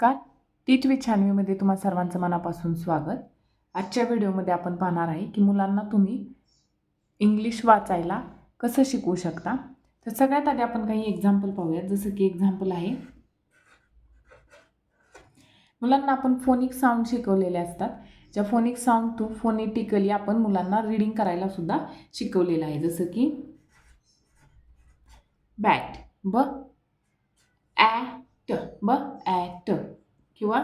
नमस्कार. टीच विथ छानवीमध्ये तुम्हा सर्वांचं मनापासून स्वागत. आजच्या व्हिडिओमध्ये आपण पाहणार आहे की मुलांना तुम्ही इंग्लिश वाचायला कसं शिकवू शकता? तर सगळ्यात आधी आपण काही एक्झाम्पल पाहूयात. जसं की एक्झाम्पल आहे मुलांना आपण फोनिक साऊंड शिकवलेले असतात. ज्या फोनिक साऊंड थ्रू फोनेटिकली आपण मुलांना रिडिंग करायला सुद्धा शिकवलेलं आहे. जसं की बॅट ब ॲ ॲट ब ॲट किंवा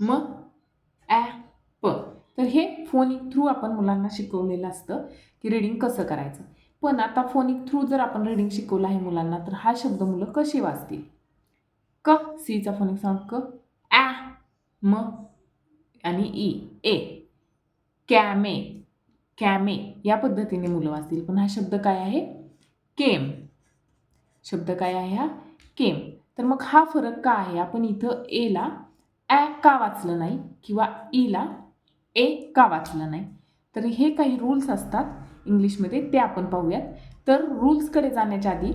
म ॲप तर हे फोनिक थ्रू आपण मुलांना शिकवलेलं असतं की रीडिंग कसं करायचं. पण आता फोनिक थ्रू जर आपण रीडिंग शिकवलं आहे मुलांना तर हा शब्द मुलं कसे वाचतील? क सीचा फोनिक साऊंड क ॲ म आणि e, ई ए कॅमे कॅमे या पद्धतीने मुलं वाचतील. पण हा शब्द काय आहे? केम. शब्द काय आहे हा? केम. तर मग हा फरक का आहे? आपण इथं एला ॲ का वाचलं नाही किंवा e ईला ए का वाचलं नाही? तर हे काही रूल्स असतात. इंग्लिशमध्ये ते आपण पाहूयात. तर रूल्सकडे जाण्याच्या आधी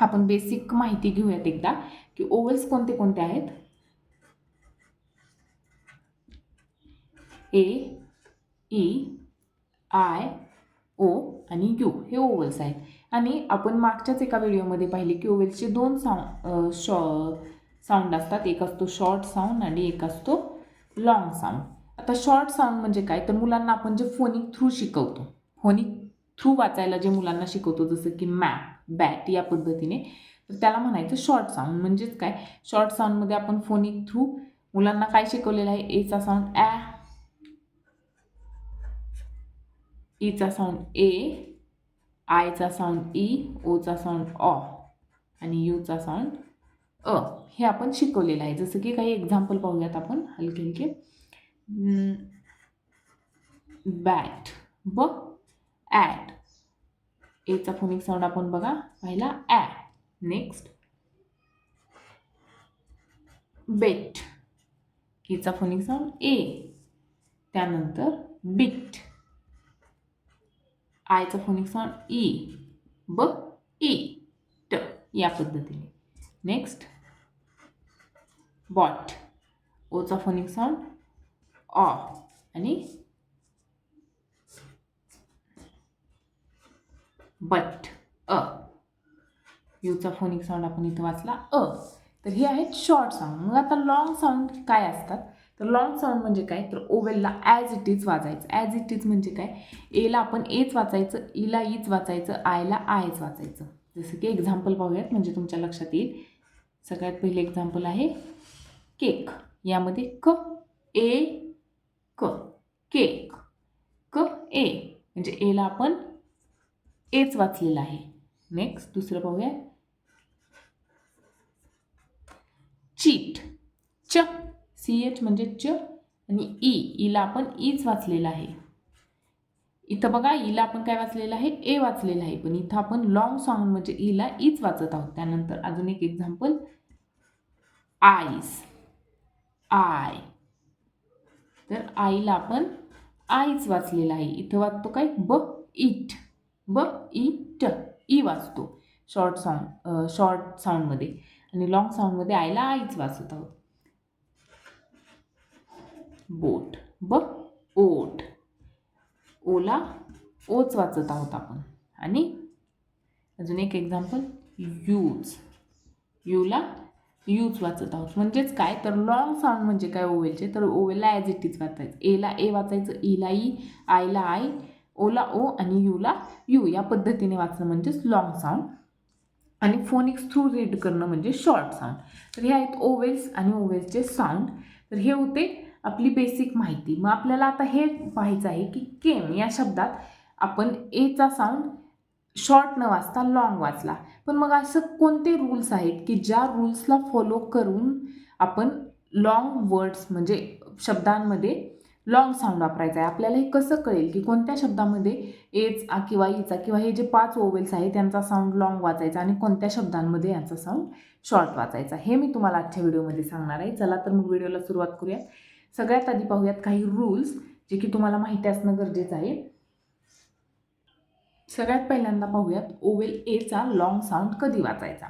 आपण बेसिक माहिती घेऊयात एकदा की ओवल्स कोणते कोणते आहेत? ए ई आय ओ आणि यू हे ओवल्स आहेत. आणि आपण मागच्याच एका व्हिडिओमध्ये पाहिले की ओवेल्सचे दोन साऊंड शॉ साऊंड असतात. एक असतो शॉर्ट साऊंड आणि एक असतो लाँग साऊंड. आता शॉर्ट साऊंड म्हणजे काय? तर मुलांना आपण जे फोनिक थ्रू शिकवतो फोनिक थ्रू वाचायला जे मुलांना शिकवतो जसं की मॅप बॅट या पद्धतीने तर त्याला म्हणायचं शॉर्ट साऊंड. म्हणजेच काय? शॉर्ट साऊंडमध्ये आपण फोनिक थ्रू मुलांना काय शिकवलेलं आहे? एचा साऊंड ॲ ईचा साऊंड ए आयचा साऊंड ई ओचा साऊंड ऑ आणि यूचा साऊंड अ. हे आपण शिकवलेलं आहे. जसं की काही एक्झाम्पल पाहूयात आपण हलके हलके बॅट ब ॲट एचा फोनिक साऊंड आपण बघा. पहिला? ॲ नेक्स्ट बेट एचा फोनिक साऊंड ए त्यानंतर बिट आयचा फोनिक साऊंड ई ब ई ट या पद्धतीने. नेक्स्ट बॉट ओचा फोनिक साऊंड ऑ आणि बट अ यूचा फोनिक साऊंड आपण इथं वाचला अ तर हे आहेत शॉर्ट साऊंड मग आता लॉंग साऊंड काय असतात? तर लॉंग साऊंड म्हणजे काय? तर ओवेलला ॲज इट इज वाचायचं ॲज इट इज म्हणजे काय? एला आपण एच वाचायचं ईला ईच वाचायचं आयला आयच वाचायचं. जसं की एक्झाम्पल पाहूयात म्हणजे तुमच्या लक्षात येईल. सगळ्यात पहिले एक्झाम्पल आहे केक. यामध्ये क ए क. केक. क ए. म्हणजे एला आपण एच वाचलेलं आहे. नेक्स्ट दुसरं पाहूया चीट. च. सी एच म्हणजे च आणि ई ईला आपण ईच वाचलेलं आहे. इथं बघा ईला आपण काय वाचलेलं आहे? ए वाचलेलं आहे. पण इथं आपण लॉंग साऊंड म्हणजे ईला ईच वाचत आहोत. त्यानंतर अजून एक एक्झाम्पल आईस आय तर आईला आपण आईच वाचलेलं आहे. इथं वाचतो काय? ब इट ब इट ई वाचतो. शॉर्ट साऊंड शॉर्ट साऊंडमध्ये आणि लॉंग साऊंडमध्ये आईला आईच वाचत आहोत. बोट. ब ओट. ओला ओच वाचत आहोत आपण. आणि अजून एक एक्झाम्पल यूज. यूला यूज वाचत आहोत. म्हणजेच काय? तर लॉंग साऊंड म्हणजे काय ओवेलचे? तर ओवेलला ॲज इट इज वाचायचं. एला ए वाचायचं e ईला ई e, आयला आय ओला ओ आणि यूला यू या पद्धतीने वाचणं म्हणजेच लॉंग साऊंड आणि फोनिक्स थ्रू रीड करणं म्हणजे शॉर्ट साऊंड तर हे आहेत ओवेल्स आणि ओवेल्सचे साऊंड तर हे होते आपली बेसिक माहिती. मग आपल्याला आता हे पाहायचं आहे की केम या शब्दात आपण एचा साऊंड शॉर्ट न वाचता लॉंग वाचला. पण मग असं कोणते रूल्स आहेत की ज्या रूल्सला फॉलो करून आपण लॉंग वर्ड्स म्हणजे शब्दांमध्ये लॉंग साऊंड वापरायचा आहे? आपल्याला हे कसं कळेल की कोणत्या शब्दामध्ये एच किंवा ईचा किंवा हे जे पाच ओवेल्स आहेत त्यांचा साऊंड लॉंग वाचायचा आणि कोणत्या शब्दांमध्ये यांचा साऊंड शॉर्ट वाचायचा? हे मी तुम्हाला आजच्या व्हिडिओमध्ये सांगणार आहे. चला तर मग व्हिडिओला सुरुवात करूया. सगळ्यात आधी पाहूयात काही रूल्स जे की तुम्हाला माहिती असणं गरजेचं आहे. सगळ्यात पहिल्यांदा पाहूयात ओवेल एचा लाँग साऊंड कधी वाचायचा?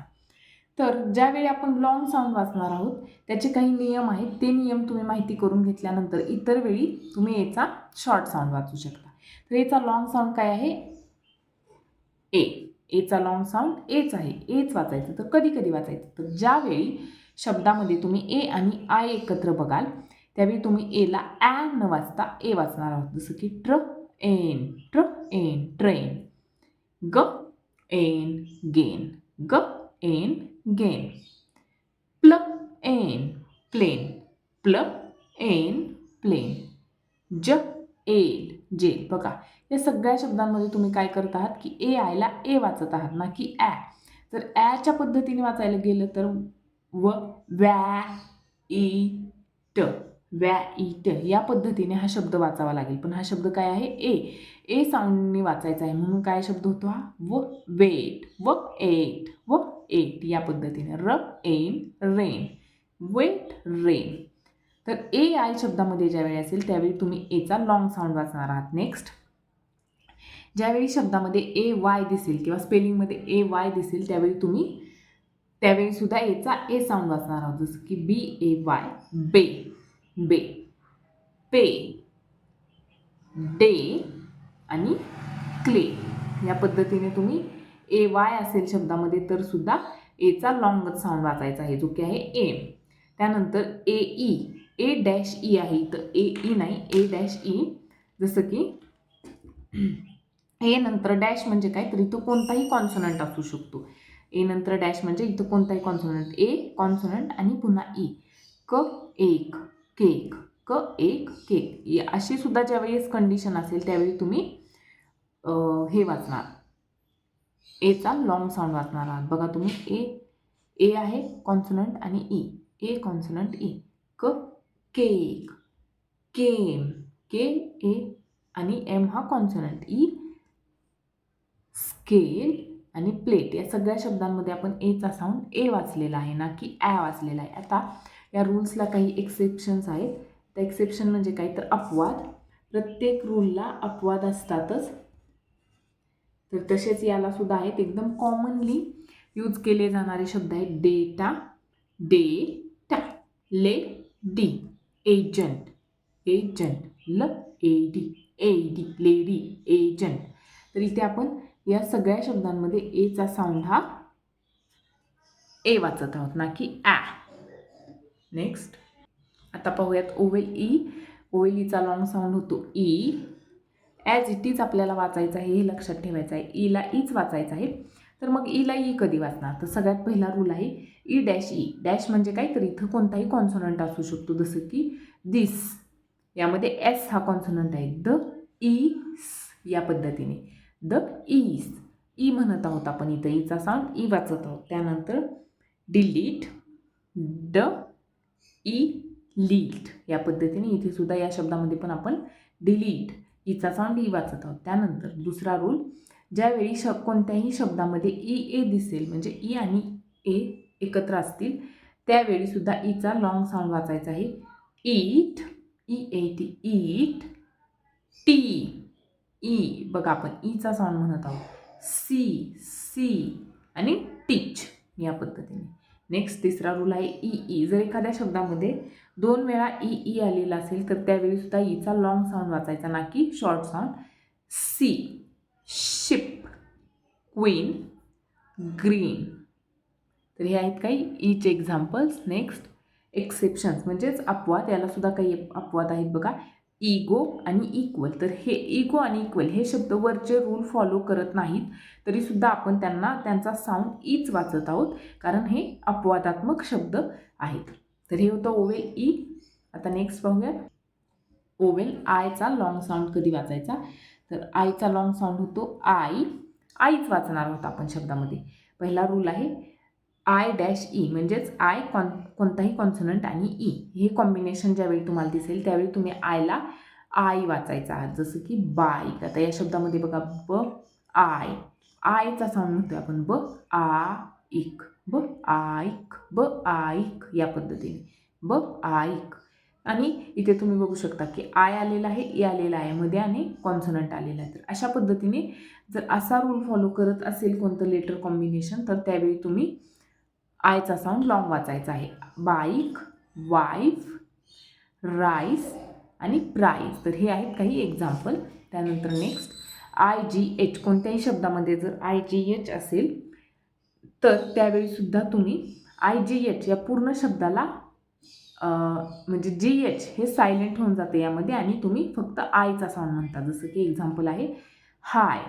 तर ज्यावेळी आपण लाँग साऊंड वाचणार आहोत त्याचे काही नियम आहेत. ते नियम तुम्ही माहिती करून घेतल्यानंतर इतर वेळी तुम्ही याचा शॉर्ट साऊंड वाचू शकता. तर याचा लाँग साऊंड काय आहे? ए एचा लाँग साऊंड एच आहे. एच वाचायचं. तर कधी कधी वाचायचं. तर ज्यावेळी शब्दामध्ये तुम्ही ए आणि आय एकत्र बघाल त्यावेळी तुम्ही एला ॲ न वाचता ए वाचणार आहोत. जसं की ट्र एन ट्र एन ट्रेन. ग एन गेन. ग एन गेन. प्ल एन प्लेन. प्ल एन प्लेन. ज एल जेल. बघा या सगळ्या शब्दांमध्ये तुम्ही काय करत आहात की ए आयला ए वाचत आहात ना की ॲ. जर ॲच्या पद्धतीने वाचायला गेलं तर व वॅ ई ट. व्या इट या पद्धतीने हा शब्द वाचावा लागेल. पण हा शब्द काय आहे? ए. ए साऊंडने वाचायचा आहे. म्हणून काय शब्द होतो हा? व वेट. व एट. व एट या पद्धतीने. र एन रेन. Weight rain. तर ए आय शब्दामध्ये ज्यावेळी असेल त्यावेळी तुम्ही एचा लॉंग साऊंड वाचणार आहात. नेक्स्ट ज्यावेळी शब्दामध्ये ए वाय दिसेल किंवा स्पेलिंगमध्ये ए वाय दिसेल त्यावेळी तुम्ही त्यावेळी सुद्धा एचा ए साऊंड वाचणार आहोत. जसं की बी A Y. Bay. Bay. Pay. Day आणि क्ले. या पद्धतीने तुम्ही ए वाय असेल शब्दामध्ये तर सुद्धा एचा लॉंगच साऊंड वाचायचा आहे जो की आहे एम त्यानंतर A E. A dash E आहे इथं. ए ई नाही ए डॅश ई. जसं की ए नंतर डॅश म्हणजे काय? तर इथं कोणताही कॉन्सोनंट असू शकतो. ए नंतर डॅश म्हणजे इथं कोणताही कॉन्सोनंट ए कॉन्सोनंट आणि पुन्हा ई. क एक. केक क एक केक. या अशी सुद्धा ज्यावेळेस कंडिशन असेल त्यावेळी तुम्ही हे वाचणार. एचा लॉंग साऊंड वाचणार आहात. बघा तुम्ही ए ए आहे कॉन्सनंट आणि ई ए कॉन्सनंट ई क केक. केम. के ए आणि एम हा कॉन्सनंट ई स्केल आणि प्लेट या सगळ्या शब्दांमध्ये आपण एचा साऊंड ए वाचलेला आहे ना की ॲ वाचलेला आहे. आता या रूल्सला काही एक्सेप्शन्स आहेत. त्या एक्सेप्शन म्हणजे काय? तर अपवाद. प्रत्येक रूलला अपवाद असतातच. तर तसेच याला सुद्धा आहेत एकदम कॉमनली यूज केले जाणारे शब्द आहेत डेटा डेटा ले डी एजंट एजंट ल A D A D lady agent तर इथे आपण या सगळ्या शब्दांमध्ये एचा साऊंड हा ए वाचत आहोत ना की ॲ नेक्स्ट आता पाहूयात ओवेल ई. ओवेल ईचा लॉंग साऊंड होतो ई. ॲज इट इज आपल्याला वाचायचं आहे हे लक्षात ठेवायचं आहे. E ईला ईच वाचायचं आहे. तर मग e ईला ई e कधी वाचणार? तर सगळ्यात पहिला रूल आहे ई डॅश ई डॅश म्हणजे काय? तर इथं कोणताही कॉन्सोनंट असू शकतो. जसं की दिस यामध्ये एस हा कॉन्सोनंट आहे. द ईस या पद्धतीने. द ईस ई म्हणत आहोत आपण इथं. ईचा साऊंड ई वाचत आहोत. त्यानंतर डिलीट ड E ई लीट या पद्धतीने इथे सुद्धा या शब्दामध्ये पण आपण डिलीट ईचा साऊंड ई वाचत आहोत. त्यानंतर दुसरा रूल ज्यावेळी श कोणत्याही शब्दामध्ये e, ई ए दिसेल म्हणजे ई आणि ए एकत्र असतील त्यावेळी सुद्धा ईचा लॉंग साऊंड वाचायचा आहे. Eat E A T eat T E बघा आपण ईचा साऊंड म्हणत आहोत. सी सी आणि टीच या पद्धतीने. नेक्स्ट तिसरा रूल आहे ई ई जर एखाद्या शब्दामध्ये दोन वेळा ई ई आलेला असेल तर त्यावेळी सुद्धा ईचा लॉंग साऊंड वाचायचा ना की short sound sea ship queen green तर हे आहेत काही ईच एक्झाम्पल्स नेक्स्ट एक्सेप्शन्स म्हणजेच अपवाद यालासुद्धा काही अपवाद आहेत बघा. इगो आणि इक्वल तर हे इगो आणि इक्वल हे शब्द वरचे रूल फॉलो करत नाहीत तरीसुद्धा आपण त्यांना त्यांचा साऊंड ईच वाचत आहोत कारण हे अपवादात्मक शब्द आहेत. तर हे होतं ओवेल ई. आता नेक्स्ट पाहूया ओवेल आयचा लॉंग साऊंड कधी वाचायचा? तर आयचा लॉंग साऊंड होतो आय. आईच वाचणार आहोत आपण शब्दामध्ये. पहिला रूल आहे आय डॅश ई म्हणजेच आय कॉन कोणताही कॉन्सनंट आणि ई हे कॉम्बिनेशन ज्यावेळी तुम्हाला दिसेल त्यावेळी तुम्ही आयला आय वाचायचा आहात. जसं की बाईक आता या शब्दामध्ये बघा ब आय. आयचा साऊंड म्हणतोय आपण. ब आ इक ब आईक. ब आईक या पद्धतीने. ब आईक. आणि इथे तुम्ही बघू शकता की आय आलेला आहे ई आलेला आहे. मध्ये आणि कॉन्सनंट आलेला आहे. तर अशा पद्धतीने जर असा रूल फॉलो करत असेल कोणतं लेटर कॉम्बिनेशन तर त्यावेळी तुम्ही आयचा साऊंड लॉंग वाचायचा आहे. बाईक वाईफ राईस आणि प्राईस तर हे आहेत काही एक्झाम्पल त्यानंतर नेक्स्ट आय जी एच कोणत्याही शब्दामध्ये जर आय जी एच असेल तर त्यावेळीसुद्धा तुम्ही आय जी एच या पूर्ण शब्दाला म्हणजे जी एच हे सायलेंट होऊन जाते यामध्ये आणि तुम्ही फक्त आयचा साऊंड म्हणता. जसं की एक्झाम्पल आहे हाय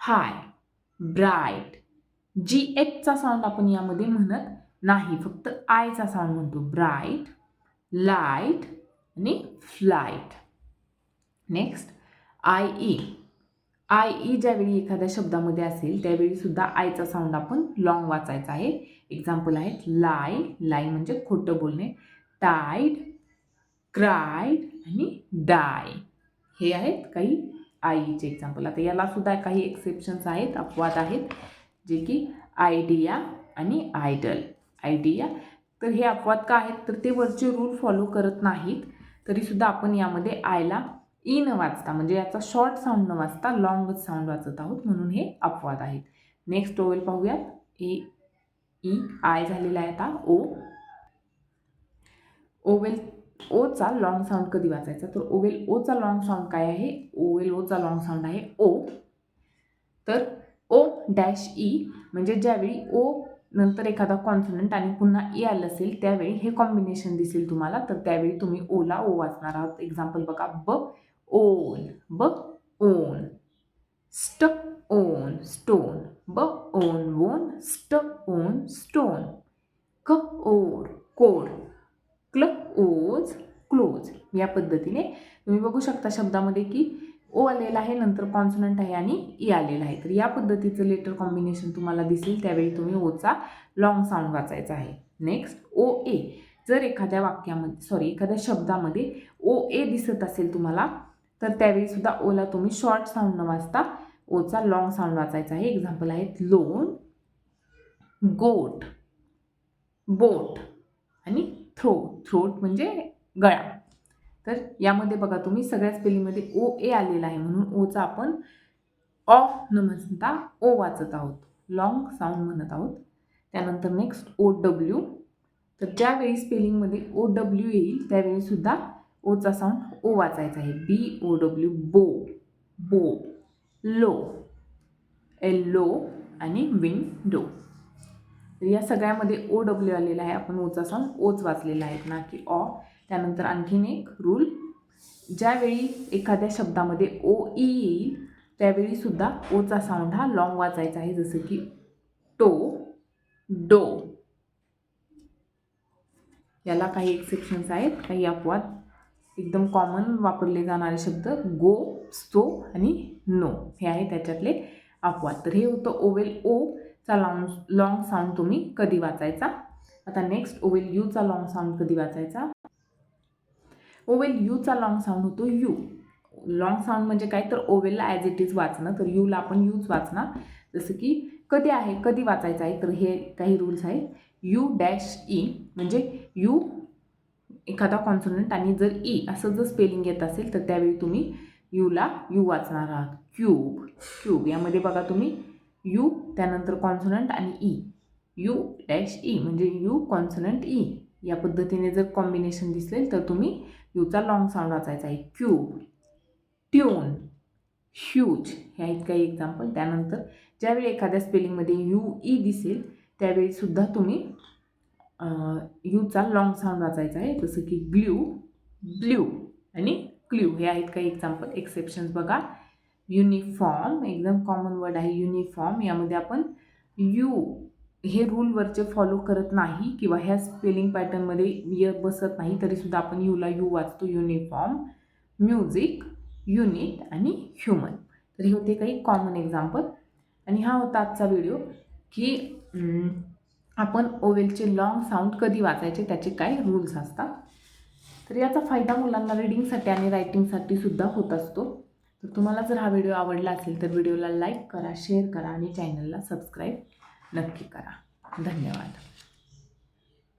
हाय ब्राईट जी एचचा साऊंड आपण यामध्ये म्हणत नाही. फक्त आयचा साऊंड म्हणतो. ब्राईट लाइट आणि flight next I E I E ज्यावेळी एखाद्या शब्दामध्ये असेल त्यावेळी सुद्धा आयचा साऊंड आपण लॉंग वाचायचा आहे. एक्झाम्पल आहेत लाई लाई म्हणजे खोटं बोलणे. टाईड क्राईड आणि डाय हे आहेत काही आईचे एक्झाम्पल आता याला सुद्धा काही एक्सेप्शन्स आहेत अपवाद आहेत. जे की आयडिया आणि आयडल आयडिया तर हे अपवाद का आहेत? तर ते वरचे रूल फॉलो करत नाहीत. तरीसुद्धा आपण यामध्ये आयला ई e न वाचता म्हणजे याचा शॉर्ट साऊंड न वाचता लॉंगच साऊंड वाचत आहोत म्हणून हे अपवाद आहेत. नेक्स्ट ओवेल पाहूयात. ए ई आय झालेला आहे आता ओ ओवेल ओचा लॉंग साऊंड कधी वाचायचा? तर ओवेल ओचा लॉंग साऊंड काय आहे? ओवेल ओचा लॉंग साऊंड आहे ओ तर ओ डॅश ई म्हणजे ज्यावेळी ओ नंतर एखादा कॉन्सनंट आणि पुन्हा ई आलं असेल त्यावेळी हे कॉम्बिनेशन दिसेल तुम्हाला. तर त्यावेळी तुम्ही ओला ओ वाचणार आहात. एक्झाम्पल बघा ब ओन ब ओन स्ट ओन स्टोन. ब ओन वोन स्ट ओन स्टोन. क ओर कोड क्ल ओज क्लोज. या पद्धतीने तुम्ही बघू शकता शब्दामध्ये की ओ आलेला आहे नंतर कॉन्सनंट आहे आणि ई आलेला आहे. तर या पद्धतीचं लेटर कॉम्बिनेशन तुम्हाला दिसेल त्यावेळी तुम्ही ओचा लाँग साऊंड वाचायचा आहे. Next O A. जर एखाद्या वाक्यामध्ये सॉरी एखाद्या शब्दामध्ये ओ ए दिसत असेल तुम्हाला तर त्यावेळी सुद्धा ओला तुम्ही शॉर्ट साऊंड न वाचता ओचा लाँग साऊंड वाचायचा आहे. एक्झाम्पल आहेत लोन गोट बोट आणि थ्रो थ्रोट म्हणजे गळा. तर यामध्ये बघा तुम्ही सगळ्या स्पेलिंगमध्ये ओ ए आलेला आहे म्हणून ओचा आपण ऑ न म्हणता ओ वाचत आहोत. लॉंग साऊंड म्हणत आहोत. त्यानंतर नेक्स्ट ओ डब्ल्यू तर ज्यावेळी स्पेलिंगमध्ये ओ डब्ल्यू येईल त्यावेळी सुद्धा ओचा साऊंड ओ वाचायचा आहे. बी ओ डब्ल्यू बो बो लो एल्लो आणि विंडो तर या सगळ्यामध्ये ओ डब्ल्यू आलेला आहे. आपण ओचा साऊंड ओच वाचलेला आहे. ना की ऑ त्यानंतर आणखीन एक रूल ज्यावेळी एखाद्या शब्दामध्ये ओ ई e येईल त्यावेळीसुद्धा ओचा साऊंड हा लॉंग वाचायचा आहे. जसं की टो डो याला काही एक्सेप्शन्स आहेत. काही अपवाद. एकदम कॉमन वापरले जाणारे शब्द गो सो आणि नो हे आहे त्याच्यातले अपवाद. तर हे होतं ओवेल ओ चा लॉंग लॉंग साऊंड तुम्ही कधी वाचायचा? आता नेक्स्ट ओवेल यूचा लॉंग साऊंड कधी वाचायचा? ओवेल यूचा लाँग साऊंड होतो यू. लॉंग साऊंड म्हणजे काय? तर ओवेलला ॲज इट इज वाचणं. तर यूला आपण यूच वाचणार. जसं की कधी आहे? कधी वाचायचं आहे? तर हे काही रूल्स आहेत यू डॅश ई म्हणजे यू एखादा कॉन्सोनंट आणि जर ई असं जर स्पेलिंग येत असेल तर त्यावेळी तुम्ही यूला यू वाचणार आहात. क्यूब क्यूब यामध्ये बघा तुम्ही. यू त्यानंतर कॉन्सोनंट आणि ई. यू डॅश ई म्हणजे यू कॉन्सोनंट ई. या पद्धतीने जर कॉम्बिनेशन दिसेल तर तुम्ही यूचा लाँग साऊंड वाचायचा आहे. क्यूब ट्यून ह्यूज ह्या आहेत काही एक्झाम्पल त्यानंतर ज्यावेळी एखाद्या स्पेलिंगमध्ये यू ई दिसेल त्यावेळी सुद्धा तुम्ही यूचा लाँग साऊंड वाचायचा आहे. जसं की ग्ल्यू ब्ल्यू आणि क्ल्यू हे आहेत काही एक्झाम्पल एक्सेप्शन्स बघा. युनिफॉर्म एकदम कॉमन वर्ड आहे युनिफॉर्म यामध्ये आपण यू हे रूलवरचे फॉलो करत नाही किंवा ह्या स्पेलिंग पॅटर्नमध्ये य बसत नाही तरीसुद्धा आपण यूला यू वाचतो युनिफॉर्म म्युझिक युनिट आणि ह्युमन तर हे होते काही कॉमन एक्झाम्पल आणि हा होता आजचा व्हिडिओ की आपण ओवेलचे लॉंग साऊंड कधी वाचायचे त्याचे काय रूल्स असतात. तर याचा फायदा मुलांना रिडिंगसाठी आणि रायटिंगसाठी सुद्धा होत असतो. तर तुम्हाला जर हा व्हिडिओ आवडला असेल तर व्हिडिओला लाईक करा शेअर करा आणि चॅनलला सबस्क्राईब नक्की करा. धन्यवाद.